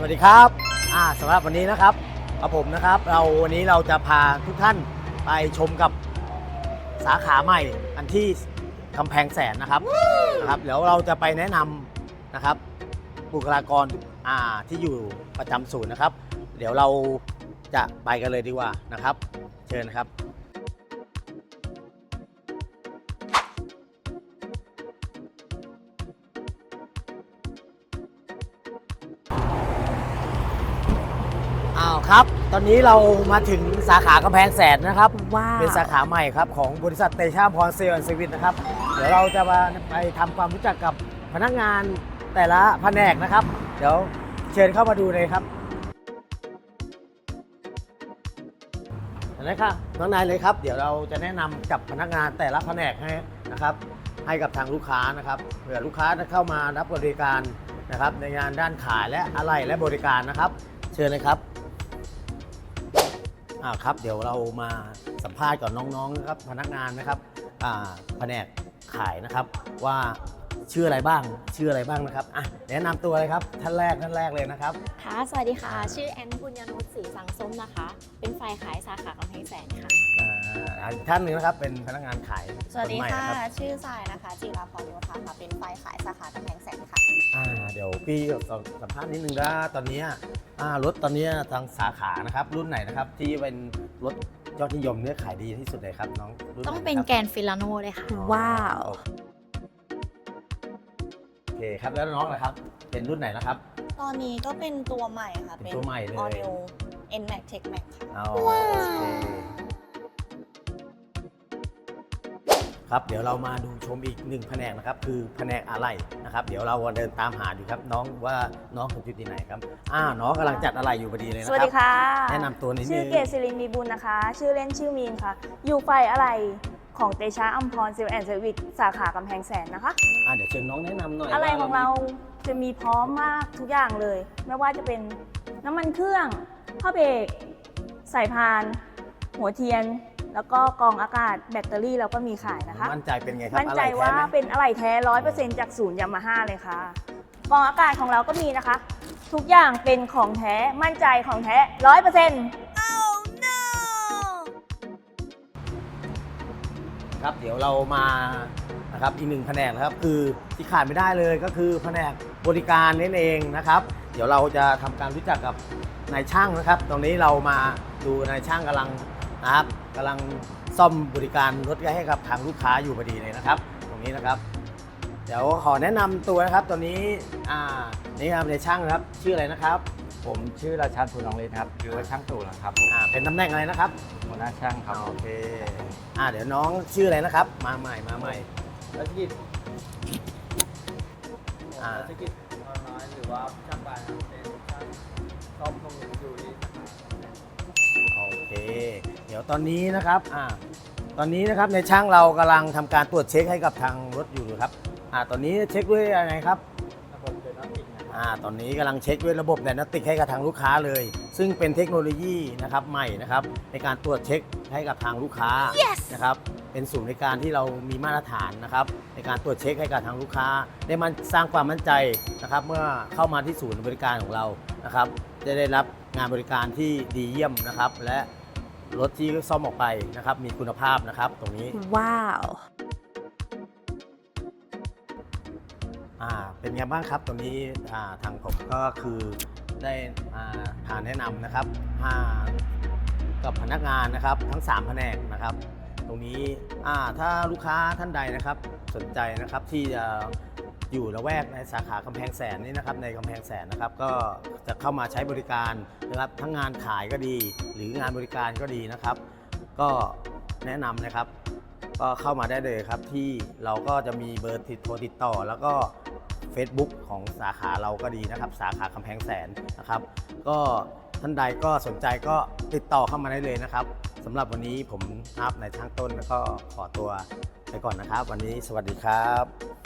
สวัสดีครับอ่าสำหรับวันนี้นะครับกับผมนะครับ เราวันนี้เราจะพาทุกท่านไปชมกับสาขาใหม่อันที่กำแพงแสนนะครับนะครับเดี๋ยวเราจะไปแนะนำนะครับบุคลากรอ่าที่อยู่ประจำศูนย์นะครับ เดี๋ยวเราจะไปกันเลยดีกว่านะครับ เชิญนะครับ ครับ ตอนนี้เรามาถึงสาขากำแพงแสนนะครับ ว้าว เป็นสาขาใหม่ครับ ของบริษัทเตชาพรเซลล์เซอร์วิสนะครับ เดี๋ยวเราจะมาไปทำความรู้จักกับพนักงานแต่ละแผนกนะครับ เดี๋ยวเชิญเข้ามาดูเลยครับเห็นไหมครับน้องนายเลยครับ เดี๋ยวเราจะแนะนำกับพนักงานแต่ละแผนกให้นะครับ ให้กับทางลูกค้านะครับเผื่อลูกค้าจะเข้ามารับบริการนะครับ ในงานด้านขายและอะไหล่และบริการนะครับ เชิญเลยครับ อ่าครับ เดี๋ยวเรามาสัมภาษณ์กับน้องๆนะครับพนักงานนะครับอ่าแผนกขายนะครับ ว่าชื่ออะไรบ้าง ชื่ออะไรบ้างนะครับอะแนะนำตัวเลยครับท่านแรกท่านแรกเลยนะครับ ค่ะ สวัสดีค่ะ ชื่อแอนบุญญานุชศรีสังสมนะคะ เป็นฝ่ายขายสาขากำแพงแสน อ่าอีกท่านหนึ่งนะครับเป็นพนักงานขายสวัสดีนใหม่ค่ะ นรับชื่อสายนะคะ จิราพรโยธาค่ะ เป็นฝ่ายขายสาขากำแพงแสนค่ะ อ่าเดี๋ยวพี่สัมภาษณ์นิดนึงนะตอนเนี้ยอ่ารถตอนเนี้ยทางสาขานะครับรุ่นไหนนะครับที่เป็นรถยอดนิยมเนี่ยขายดีที่สุดเลยครับน้องรุ่นไหต้องเป็นครับแกนฟิลาโนเลยค่ะ ว้าว โอเคครับแล้วน้องนะครับเป็นรุ่นไหนนะครับ ตอนนี้ก็เป็นตัวใหม่ค่ะ เป็นตัวใหม่เลย All New N Max Tech Max ค่ะ อ๋อโอเค ครับเดี๋ยวเรามาดูชมอีกหนึ่งแผนกนะครับคือแผนกอะไรนะครับ เดี๋ยวเราเดินตามหาอยู่ครับ น้องว่าน้องผมอยู่ที่ไหนครับอ่าน้องกำลังจัดอะไรอยู่พอดีเลยนะสวัสครัดีค่ะแนะนำตัวนิดนึงชื่อเกศศิรินมีบุญนะคะ ชื่อเล่นชื่อมีนค่ะ อยู่ฝ่ายอะไรของเตชะอัมพรซิลแอนด์เซอร์วิสสาขากำแพงแสนนะคะ อ่าเดี๋ยวเชิญน้องแนะนำหน่อยอะไรว่ของเราจะมีพร้อมมากทุกอย่างเลย ไม่ว่าจะเป็นน้ำมันเครื่องผ้าเบรกสายพาน หัวเทียน แล้วก็กรองอากาศแบตเตอรี่เราก็มีขายนะคะ มั่นใจเป็นไงครับมั่นใจอะไรแท้ว่าไหม เป็นอะไหล่แท้ร้อยเปอร์เซ็นต์จากศูนย์ยามาฮ่าเลยค่ะกรองอากาศของเราก็มีนะคะ ทุกอย่างเป็นของแท้ มั่นใจของแท้ร้อยเปอร์เซ็นต์ ครับเดี๋ยวเรามานะครับอีกหนึ่งแผนกนะครับคือที่ขาดไม่ได้เลยก็คือแผนกบริการนั่นเองนะครับ เดี๋ยวเราจะทำการรู้จักกับนายช่างนะครับตรงนี้เรามาดูนายช่างกำลัง นะครับกำลังซ่อมบริการรถให้กับทางลูกค้าอยู่พอดีเลยนะครับ ตรงนี้นะครับ เดี๋ยวขอแนะนำตัวนะครับตัวนี้อ่านี่ครับนายช่างนะครับชื่ออะไรนะครับผมชื่อราชันทุนองฤทธิ์ครับหรือว่าช่างตู่นะครับผมอ่าเป็นตำแหน่งอะไรนะครับหัวหน้าช่างครับโอเคอ่าเดี๋ยวน้องชื่ออะไรนะครับ มาใหม่มาใหม่รัชกิจอ่า รัชกิจออนไลน์หรือว่าช่างบานเป็นช่างซ่อมตรงอยู่ที่โอเคเดี๋ยวตอนนี้นะครับอ่าตอนนี้นะครับในช่างเรากำลังทำการตรวจเช็คให้กับทางรถอยู่ครับอ่าตอนนี้เช็คด้วยอะไรครับระบบเดินน้ำติดนะอ่าตอนนี้กำลังเช็คด้วยระบบไดนาติกให้กับทางลูกค้าเลย ซึ่งเป็นเทคโนโลยีนะครับใหม่นะครับในการตรวจเช็คให้กับทางลูกค้านะครับเป็นศูนย์ในการที่เรามีมาตรฐานนะครับ ในการตรวจเช็คให้กับทางลูกค้า ได้มันสร้างความมั่นใจนะครับ เมื่อเข้ามาที่ศูนย์บริการของเรานะครับ จะได้รับงานบริการที่ดีเยี่ยมนะครับ และ รถที่ซ่อมออกไปนะครับ มีคุณภาพนะครับ ตรงนี้ว้าวอ่าเป็นไงบ้างครับตรงนี้อ่าทางผมก็คือได้อ่าหาแนะนำนะครับหากับพนักงานนะครับทั้ง3แผนกนะครับ ตรงนี้อ่าถ้าลูกค้าท่านใดนะครับสนใจนะครับที่จะ อยู่ละแวกในสาขากำแพงแสนนี่นะครับในกำแพงแสนนะครับก็จะเข้ามาใช้บริการนะครับทั้งงานขายก็ดี หรืองานบริการก็ดีนะครับ ก็แนะนำนะครับ ก็เข้ามาได้เลยครับที่เราก็จะมีเบอร์ติดโทรติดต่อ แล้วก็ Facebook ของสาขาเราก็ดีนะครับ สาขากำแพงแสนนะครับ ก็ท่านใดก็สนใจก็ติดต่อเข้ามาได้เลยนะครับสำหรับวันนี้ผมนับในช่างต้นแล้วก็ขอตัวไปก่อนนะครับ วันนี้สวัสดีครับ